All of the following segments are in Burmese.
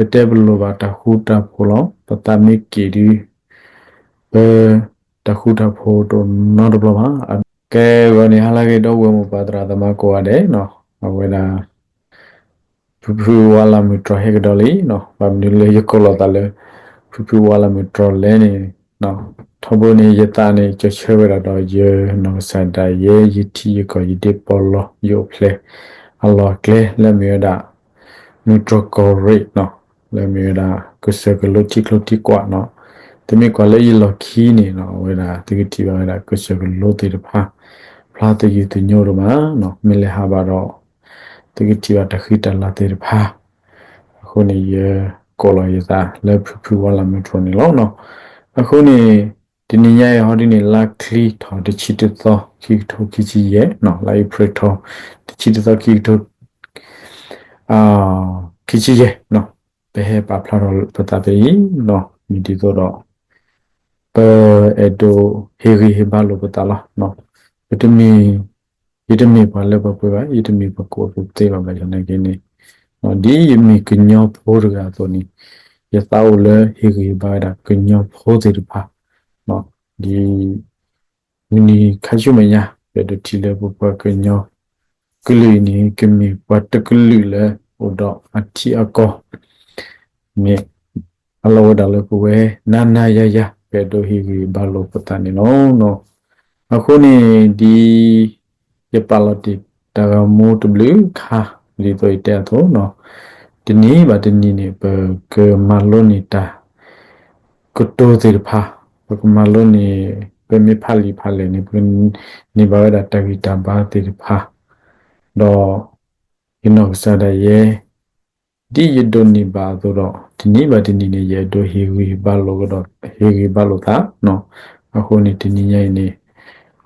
pete blo ba ta hu ta pholo pata mi ki di be ta hu ta pho to no do blo ba ကဲဝနေဟာလာကေတော့ဝေမပါတရာသမကိုရတယ်နော်အဝေနာဖူဖူဝါလာမီထရဟေကဒလီနော်ဘာမီလေယကိုလာတလေဖူဖူဝါလာမီထရလဲနေနော်ထဘနေယတာနေချချဝရတော့ယေနော်စန်တယေယတီယကိုယဒီပေါ်လောယိုဖလေအလောကလေလက်မြေဒါမီထရကိုရိနော် လက်မြေဒါကုစကလိုတီကလိုတီကွာနော်တမီကလည်းယလောခီနေနော်ဝေဒါတကတိပါဝေဒါကုစကလိုတီတဖာဖလာတယူတညိုရမနော်မီလေဟာဘာတော့တကတိပါတခိတလာတေတဖာအခုနေရကောလရတာလက်ဖူဖူဝလာမထရနေလောနော်အခုနေဒီနေ့ရဟောဒီနေ့လာကလီထော်တချီတသောခိထိုခိချီရဲ့နော်လိုက်ပရထောတချီတသောခိထိုအာခိချီရဲ့နော် ဘယ်ဟဲပါဖလာတော့ပတာပေနော်မီဒီတော့ပအဒိုဟေရီဟေဘာလိုပတာလာနော်ယတမီယတမီပါလေပပွေပါယတမီပကိုပုတေပါမယ်ကျွန်တော်ကင်းနေနော်ဒီယ မီကညောဖိုးရကတော့နီယသောလေဟေရီဘာဒါကညောဖိုးတေပါနော်ဒီမီနီခါရှုမညာရတတီလေပပကညောကလီနီကမီပတ်တကလီလေဟိုတော့အတီအကောမြေအလောဒါလေပဝဲနာနာယယပေတိုဟီဂီဘာလိုပတန်နောနောအခုနေဒီရပါလတိတာဂမိုတဘလခါဒီတော့တဲ့တော့နော်ဒီနေ့ဗာဒီနေ့နေဘကမလိုနေတာကတိုဒီဖာဘကမလိုနေပမေဖာလီဖာလေနေပနေဘာဒတာဂီတာဘာတိဖာတော့ဒီနော်စတဲ့ရဲ့ဒီယဒိုနီဘာဆိုတော့ ဒီနေ့ပါဒီနေ့နေရတော့ဟေဂီဘာလို့တော့ဟေဂီဘာလို့သာနော်အခုနေဒီနေ့ညနေ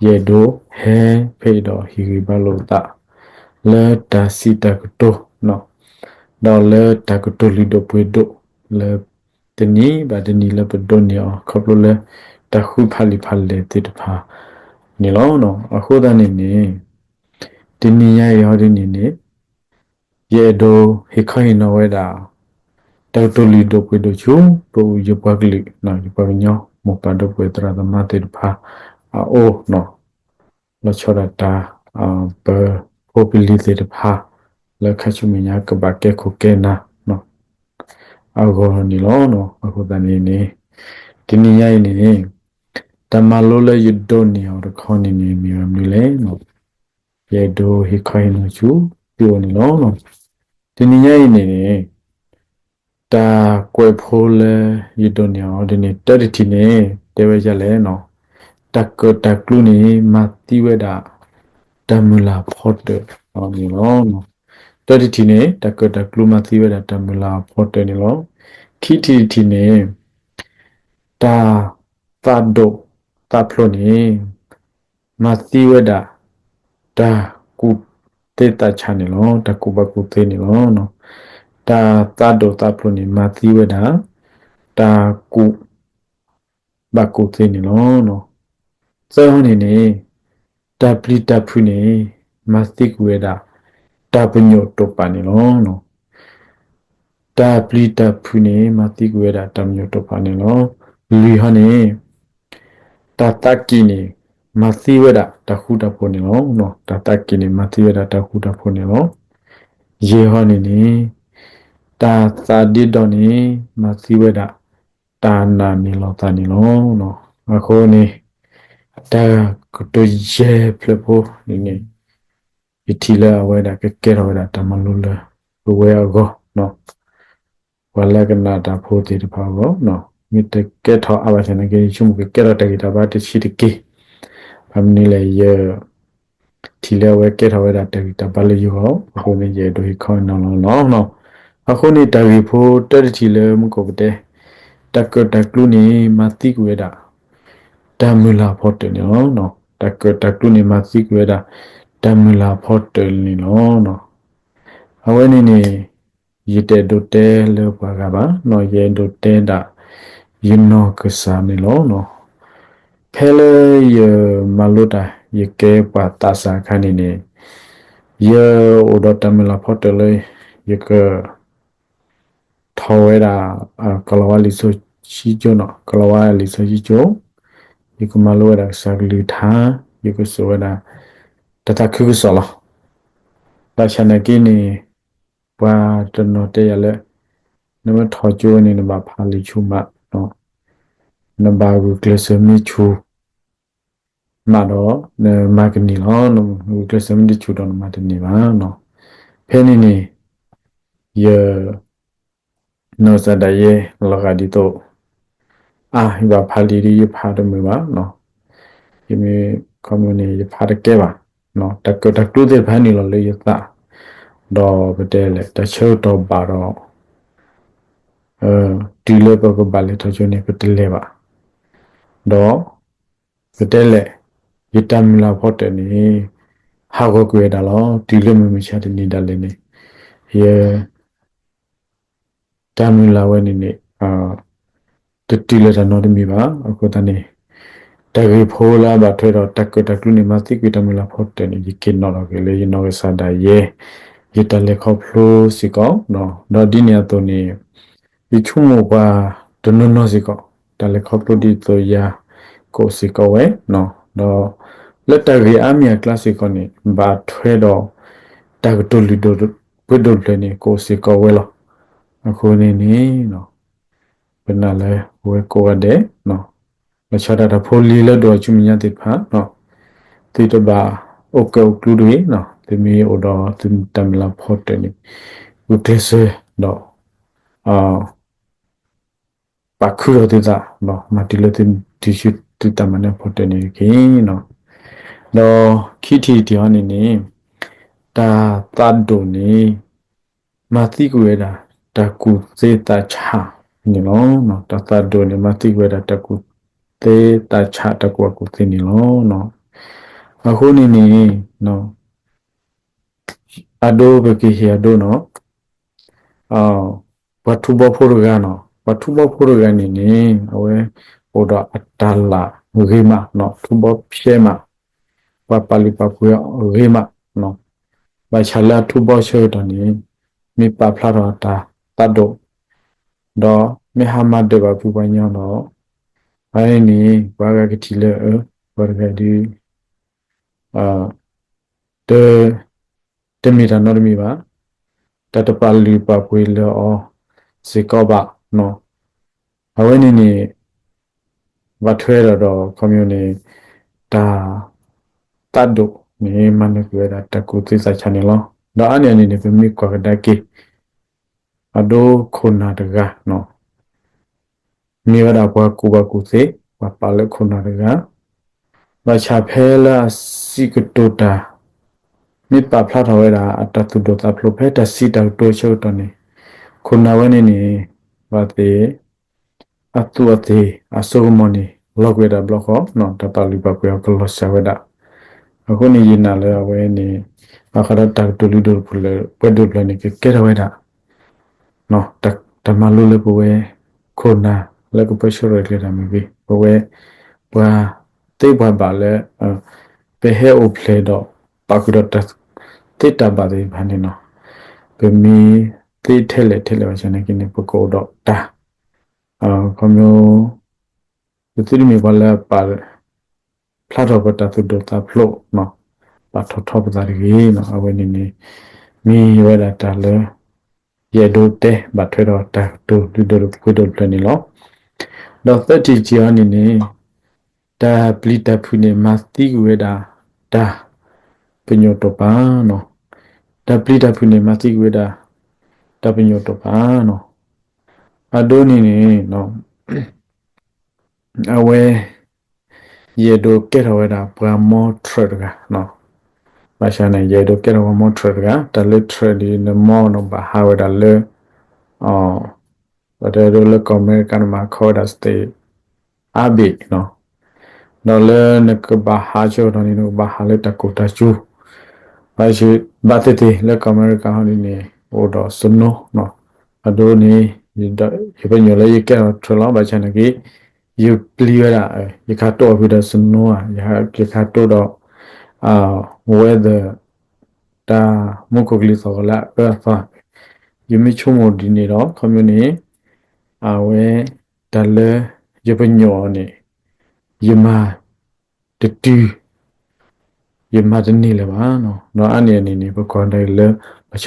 ရတော့ဟဲဖေတော့ဟေဂီဘာလို့သာလဲတာစီတကတိုနော်တော့လဲတကတိုလီတော့ပွေတော့လဲဒီနေ့ပါဒီနေ့လဲပဒိုနီယောခပ်လို့လဲတခုဖာလီဖာလေတိတဖာနေလို့နော်အခုတနေ့နေဒီနေ့ရရောဒီနေ့နေရေဒိုဟေခိုင်နဝဲတာ တောတိုလီဒိုပွေဒိုချူပူယပကလီနော်ယပညောမပဒိုပွေတရာဒမတေဖာအိုနော်လချရတာအပပိုပီလီတေဖာလခချူမညာကဘကေခုကေနာနော်အဂောနီလောနော်အခုတနေနေဒီနေ့ရိုင်းနေတမလိုလေယဒိုနီအော်ခေါနေနေမြေမြလေနော်ယေဒိုဟိခိုင်နချူပြောနေလောနော်ဒီနေ့ရိုင်းနေနေ တာကွယ်ဖိုးလဲယဒိုနီအော်ဒီနေ့တက်တီနေတဲဝဲကြလဲနော်တက်ကတက်ကလူနေမတိဝဲတာတမူလာဖော့တယ်ဟောနေလောနော်တက်တီနေတက်ကတက်ကလူမတိဝဲတာတမူလာဖော့တယ်နေလောခိတီတီနေတာသတ်ဒိုတဖလိုနေမတိဝဲတာတာကုတေတာချာနေလောတကုဘကုတေနေလောနော် တာသတ်ဒိုတဖလိုနေမတိဝဲတာတာကုဘကုတေနေလောနော်စောနေနေတပလီတဖုနေမသတိကွေတာတပညိုတောပါနေလောနော်တပလီတဖုနေမသတိကွေတာတပညိုတောပါနေလောလီဟနေတတကီနေမသီဝဒတခုတဖို့နေလောနော်တတကီနေမသီဝဒတခုတဖို့နေလောယေဟောနေနေ တာသာဒီတော်နေမသီဝဒတာနာနေလောတာနေလောနော်အခုနေတာကတိုယေဖလဖို့နေနေဒီတီလာဝဲတာကကဲရောတာတမလို့လာဝဲရောနော်ဝလကနာတာဖို့တီတဖာရောနော်မိတကဲထောအဘချန်ကေချုံကကဲရတကီတာဘာတချီတကေဖမ်နီလေယတီလာဝဲကဲထောဝဲတာတကီတာဘာလေယောအခုနေရဒိုခေါနောနောနောနော အခုနေတကီဖို့တက်တီလေမကိုပတဲ့တကတကလူနေမတိကွေတာတမူလာဖို့တယ်နော်နော်တကတကလူနေမတိကွေတာတမူလာဖို့တယ်နော်နော်အဝဲနေနေရတဲ့ဒိုတဲလောပါကပါနော်ရဲဒိုတဲတာယနောကစားမီလောနော်ဖဲလေယမလုတာယကဲပါတာစာခဏနေယေဩဒတမလာဖော်တလေယက ထထော်ဝဲတာအာကလဝလီဆိုရှိကျုံနော်ကလဝလီဆိုရှိကျုံဒီကမလိုရဆာဂလူထာဒီကဆိုရတာတတခုဆောလာဘာချနကိနေဘာတနောတေရလေနမထော်ကျိုးနေနဘာဖာလီချူမနော်နဘာဂူကလစမီချူမတော့ နမကနီလောနော်ကလစမီချူတော့မတနေပါနော်ဖဲနေနေယ no sa da ye lo ga di to a hi ba pha li ri pha de me ba no yi me community pha de ke ba no ta ko ta tu de pha ni lo le ya ta do ba de le ta chou do ba do အဲဒီလေဘကဘာလေထချုံနေပတလေပါတော့ပတလေယတမလာဖို့တယ်နေဟာကိုကွေတာလောဒီလေမမချတဲ့နေတာလေနေယေ တမလာဝဲနေနေအာတတိလေတော့တမီပါအခုတနေတကေဖိုးလာပါထွဲတော့တက်ကတကလူနေမသိကွေတမလာဖို့တယ်နေဒီကင်နော်ကလေးနော်ဆာဒယေယတလေခေါဖလိုစီကောနော်တော့ဒီနေတော့နေဒီချုံမပါဒနနစီကောတလေခေါပလိုဒီတော့ယာကိုစီကောဝဲနော်တော့လက်တရီအမီယာကလစီကောနေဘာထွဲတော့တကတူလီဒိုပွဒိုလည်းနေကိုစီကောဝဲလော အခုနေနေနော်ဘယ်နာလဲဝဲကိုရတဲ့နော်မချတာတဖိုလီလက်တော့ချူမညာတိဖာနော်တိတဘာโอเคကလူတွေနော်ဒီမီအိုတော့တင်တမ်လာဖို့တယ်နေဝတ်သေးစေတော့အာပါခုရတဲ့တာနော်မတီလတင်တီရှူတူတမနဲ့ဖို့တယ်နေကင်းနော်တော့ခိတီတီဟောနေနေတာတတ်ဒိုနေမတိကွေတာတကူစေတချာနေလောနော်တတတ်ဒိုနေမတိကွေတာတ ကူသေတချာတကူကူသိနေလောနော်အခုနေနေနော်အဒိုဘကိဟီအဒိုနော်အော်ဝတ္ထုဘဖို့ရကနော်ဝတ္ထုဘဖို့ရကနေနေအဝဲဟိုတော့အတလာဂိမနော်ထုဘဖြဲမပပလီပပူရဂိမနော်ဘာချလာထုဘရှေ တနေမိပဖလာရတာတတ်တော့တော့မေဟာမတ်ဒေဘပူပညာတော့ဘိုင်းနေဘာကကတိလေဘာကဒီအာတေတမီတာနော်တမီပါတတပလီပပွေလောစေကောပါနော်အဝဲနေနေဝတ်ထွဲတော့ community ဒါတတ်တို့နေမနကွေတာတကူသိစာချနေလောဒါအနေနဲ့ပြမိကွာဒကေ အဒိုခုနာတကနော်မြေဝဒဘွားကူဘကူစေဝပါလခုနာတကဘာချဖဲလာစီကတိုတာမိပဖလာထဝဲတာအတတုဒတာဖလိုဖဲတစီတောက်တိုချိုတနေခုနာဝဲနေနေဘာတေအတူအသေးအစုံမနီလော့ဝဲတာဘလော့ခေါနော်တတလီဘကွေကလော့ဆဝဲတာအခုနေရင်နာလဲဝဲနေအခါတက်တူလီဒိုဖလေပွက်ဒိုပလနေကဲရဝဲတာ နော်တတမလူလေပဝဲခုနာလက်ကပရှရလေတာမီဘီပဝဲဘွာတိတ်ဘွာပါလဲပေဟဲအိုဖလေတော့ပါကူတော့တိတ်တပါသေးဘာနေနော်ပမီတိထဲလေထဲလေဝချနေကိနေပကောတော့တာအာကမျိုးဒီတိမီဘလာပါဖလာတော့ပတာသူတော့တာဖလို့နော်ပါထထပတာကြီးနော်အဝနေနေမီဝဲတာတလဲ ရေဒိုတဲဘာထွေတော့တာတူလူတို့ကိုတို့ပြန်နေလို့တော့သက်တီချီအနေနဲ့တာပလီတဖူနေမတိကွေတာတာပညောတပါနော်တာပလီတဖူနေမတိကွေတာတာပညောတပါနော်အဒိုနေနေနော်အဝဲရေဒိုကဲရဝဲတာ ဘရမောထရကနော်ဘာရှာနေရေဒိုကဲရဝမောထရကတလစ်ထရဒီနမောနဘာဟာဝဲတာလေအော်ဘာတဲ့လိုလကမဲကန်မာခေါ်ဒါစတေအဘိနော်နော်လေနကဘာဟာချိုနော်နီနဘာဟာလေတကူတာချူဘာရှိဘာတေတေလကမဲကဟနီနေဟိုတော့စနိုနော်အဒိုနေဒီပညောလေကဲထလောဘာချန်ကေယူပလီရတာရခါတော့ပြီးတော့စနိုးရရခါတော့တော့ အာ weather တာမုကကလေးစောလာပဲဖာယမီချုံမဒီနေတော့ community အဝဲတလဲရပညောနေယမတတူယမတနေလေပါနော်နော်အနေနေနေပကွန်တယ်လေအချ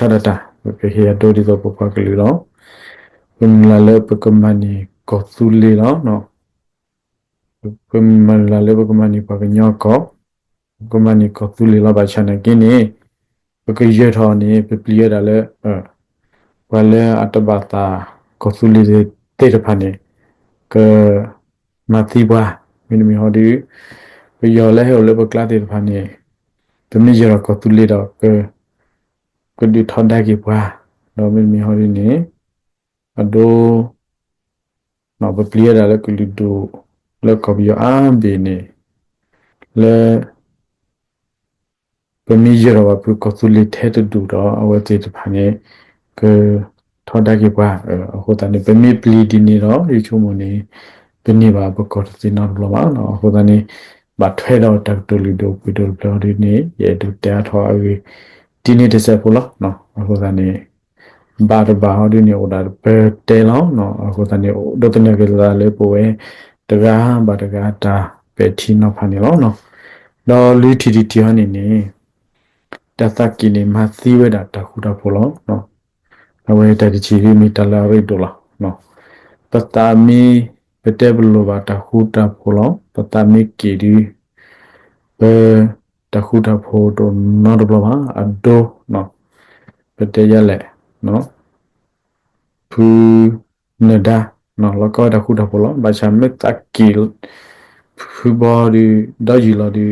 ကလေးတော့ဘယ်လာလေပကမနီကောသူလေတော့နော်ဘယ်မလာလေပကမနီပကညောကောပကမနီကောသူလေတော့ဘာချနေကင်းနေပကရထောနေပပလီရတာလေအဲဝလဲအတဘတာကောသူလေတဲ့တဖာနေကမတိဘာမင်းမီဟောဒီဘယောလဲဟောလေပကလာတဲ့တဖာနေတမီရကောသူလေတော့ကကဒီထော်ဒါကေပွားတော့မင်းမီဟောဒီနေအဒိုနော်ပပလီရတာလေကလူဒိုလောကဘီအာဘီနေလေ ပမီရတော့ပကောသူလေထဲတူတော့အဝဲတဲ့တဖာနေကထော်ဒါကေပွားဟိုတန်ပမီပလီဒီနေတော့ဒီချုံမနေပနေပါပကောစီနော်လောပါနော်ဟိုတန်နေဘာထွဲတော့တက်တူလူဒိုပီဒိုပလော်ဒီနေရဲ့တူတဲထော်အဝေးဒီနေ့တစ်ဆက်ပို့လို့နော်ဟိုတန်နေဘာရဘာဟောဒီနေ order ပဲတဲလောင်းနော်ဟိုတန်နေဒုတနေကလာလေပိုဝဲတကားဘာတကားတာပဲထီနော်ဖာနေလောနော်တော့လူတီတီတီဟနေနေ တသကီနေမသီဝဲတာတခုတော့ပို့လို့နော်အဝဲတတိချီရီမီတလာရိတ်တော့လားနော်ပတာမီပတဲဘလိုဘာတခုတာပို့လို့ပတာမီကီဒီပဲတခုတာဖိုးတော့နော်တော့ဘာအဒိုနော်ပတဲရလဲနော်ဖူနဒါနော်လကောတခုတာပို့လို့ဘာချမက်တကီဖူဘော်ဒီဒါဂျီလာဒီ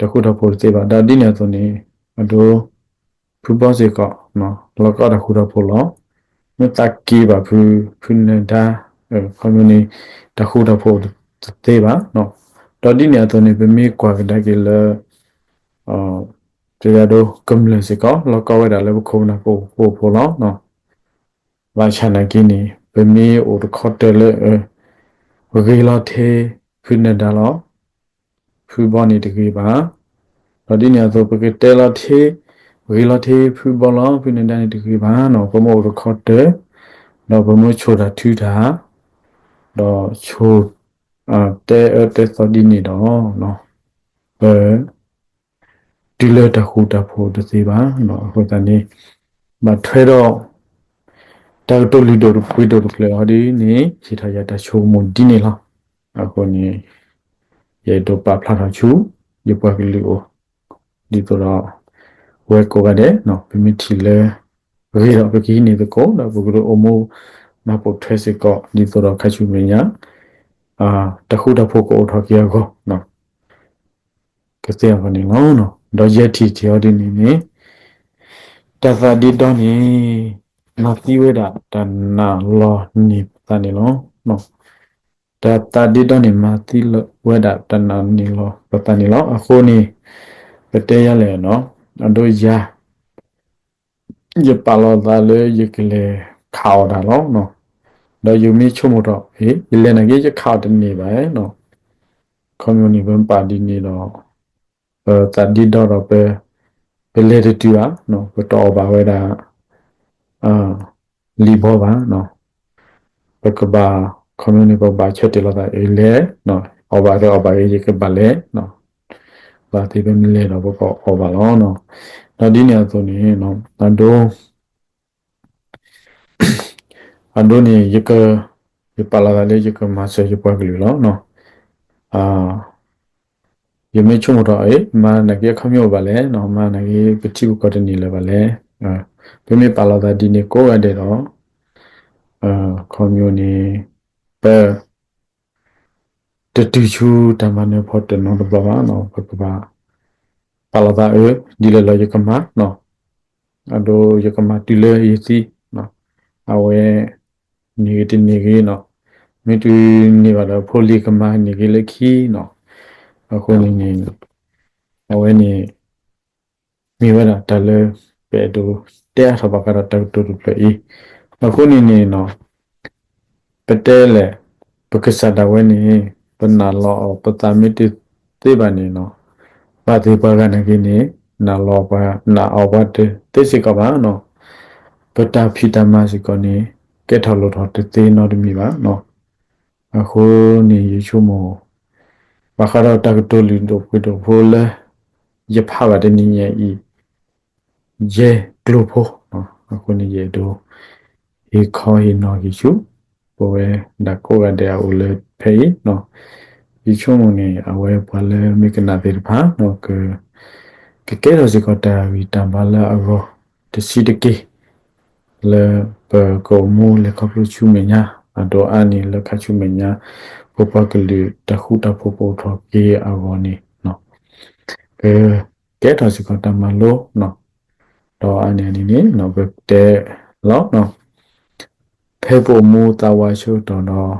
တခုတော့ပို့သေးပါဒါဒီနေဆိုနေအဒိုဖူဘောစေကောနော်လကောတခုတော့ပို့လို့မတကီပါဖူဖူနဒါကွန်မြူနီတခုတော့ပို့သေးပါနော်တော်ဒီနေဆိုနေပမေကွာကတကီလအော်တရားတော့ကမ်လစကောလကောဝဲတာလည်းခုံနာပို့ပို့ဖို့လို့နော်ဘာချနာကင်းနေပမေအိုတခေါ်တယ်လေဝဂေလာသေးဖူနဒါလော ဖူဘောနေတကေပါတော့ဒီနေဆိုပကေတဲလာသေးဝေလာသေးဖူဘောလောဖူနဒါနေတကေပါနော်ပမောတခေါ်တယ်တော့ပမောချိုတာထူတာတော့ချိုအာတဲတဲစောဒီနေတော့နော်အဲဒီလေတခုတဖို့တစီပါနော်ဟိုတနေ့မထွဲတော့တောက်တုလီတို့ဖွေးတို့ကလေဟောဒီနေစီထားရတချိုးမွန်ဒီနေလားအခုနေ ရေတော့ပပလာချူဒီပွားကလေးကိုဒီတော့ဝဲကိုကတဲ့နော်ပြမတီလေဝေးတော့ပကီနေတကောတော့ဘုကရောအမိုးမပုတ်ထွဲစစ်ကောဒီတော့ခချူမညာအာတခုတဖို့ကိုထော်ကြောကောနော်ကစရပါနေနော်နော်တော့ရက်တီချောဒီနေနေတသဒီတော့နေမတိဝေဒတနာလောနိပတနေလောနော် တတဒီတော့နေမတိဝေဒတနာနေလောပတနေလောအခုနေပတဲရလေနော်အတို့ရာရပါလောဒါလေရကလေခေါတာလောနော်တော့ယူမီချုံမတော့ဟေးရလေနကြီးရခေါတနေပါနော် community ဘန်ပါတီနေတော့အဲတဒီတော့ပဲဘယ်လေတူอ่ะနော်တော့ပါဝဲတာအာလီဘောပါနော်ဘကဘာ community ဘဘာချက်တယ်လို့တာအေးလေနော်အဘာတော့အဘာရေးကဘာလေနော်ဘာတိပဲမလဲတော့ဘောအဘာလောနော်တော့ဒီနေရာဆိုနေနော်အဒိုအဒိုနေရကရပါလာလေရကမဆရပွားကလေးလောနော်အာယမေချုံတော့အေးမာနကေခမျိုးပါလေနော်မာနကေပတိကိုကတနေလေပါလေအာဘယ်မေပါလာတာဒီနေကိုရတဲ့တော့အာကွန်မြူနီ ပဲတတူချူတမန်ဖို့တနော်ဘဘာနော်ဘကဘာပါလာတာအေးဒီလေလောရကမနော်အဒိုရကမတီလေယစီနော်အဝဲနေတနေကြီးနော်မတူနေပါတော့ဖိုလီကမနေကြီးလက်ခီနော်အခုနေနေအဝဲနေမိဝရတလည်းပဲတူတဲအထဘကတော့တူတူပြေအခုနေနေနော် ပတဲလေပက္ကစတာဝဲနေပနာလောပတမီတိသေပါနေနော်ပါတိပါကနေကိနေနာလောပါနာအောဘတ်တေစိကပါနော်ပတာဖိတမစီကောနေကကဲထော်လို့တော့တေးသေးနော်တမီပါနော်အခုနေရချုံမောဘာခါတော့တက်တိုလီတို့ပွေတော့ဖိုလဲရဖပါတဲ့နည်းရဲ့ဤယေဂလိုဖိုနော်အခုနေရတော့ေခေါ်ဟိနော်ကြီးချူ ပေါ်ဝဲဒါကိုရတဲ့အိုလေဖေးနော်ဒီချုံမနေအဝဲဘလဲမိကနာတေဖာနော်ကကကဲတော့စကတာဝီတံပါလာအရောတစီတကေလေပကောမူလေကပလူချူမညာအတော့အနီလေခချူမညာပပကလူတခုတဖို့ဖို့ထော်ကေအရောနေနော်ကဲကဲတော့စကတာမလို့နော်တော့အနေနဲ့နော်ဘက်တဲ့လောက်နော် ဖေဖို့မူတာဝါရှုတော်တော့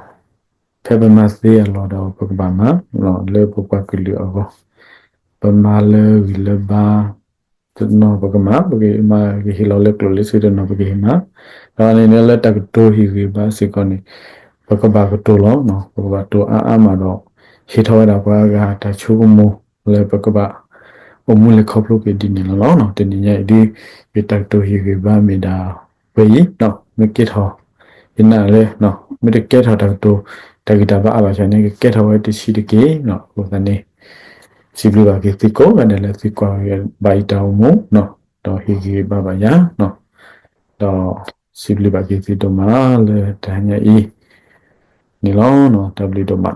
ဖေပမတ်သေးရလောတော့ပကဘာမနော်လေပပကလူအရောပမာလေဝီလဘာတနောပကမပကေမကေဟီလောလေကလိုလေစီဒနောပကေမဒါနေနဲ့လက်တက်တိုဟီဝီဘာစီကောနေပကဘာကတိုလောနော်ပကဘာတိုအာအာမတော့ဟီထောတာကွာကတချိုးမိုလေပကဘာအမူလေခေါပလို့ကေဒီနေလောနော်တနေညဒီဒီတက်တိုဟီဝီဘာမီဒါဝေးနော်မကစ်ထော ဒီနာလေနော်မတကက်ထောတက်တိုတဂီတာဘာအဘာချန်နေကက်ထောဝဲတရှိတကေနော်ဟိုသနေ sibli ba ke tiko ga ne le tiko ya bai ta mo no to hi gi ba ba ya no to sibli ba ke ti to ma le ta nya i ni lo no tabli to ma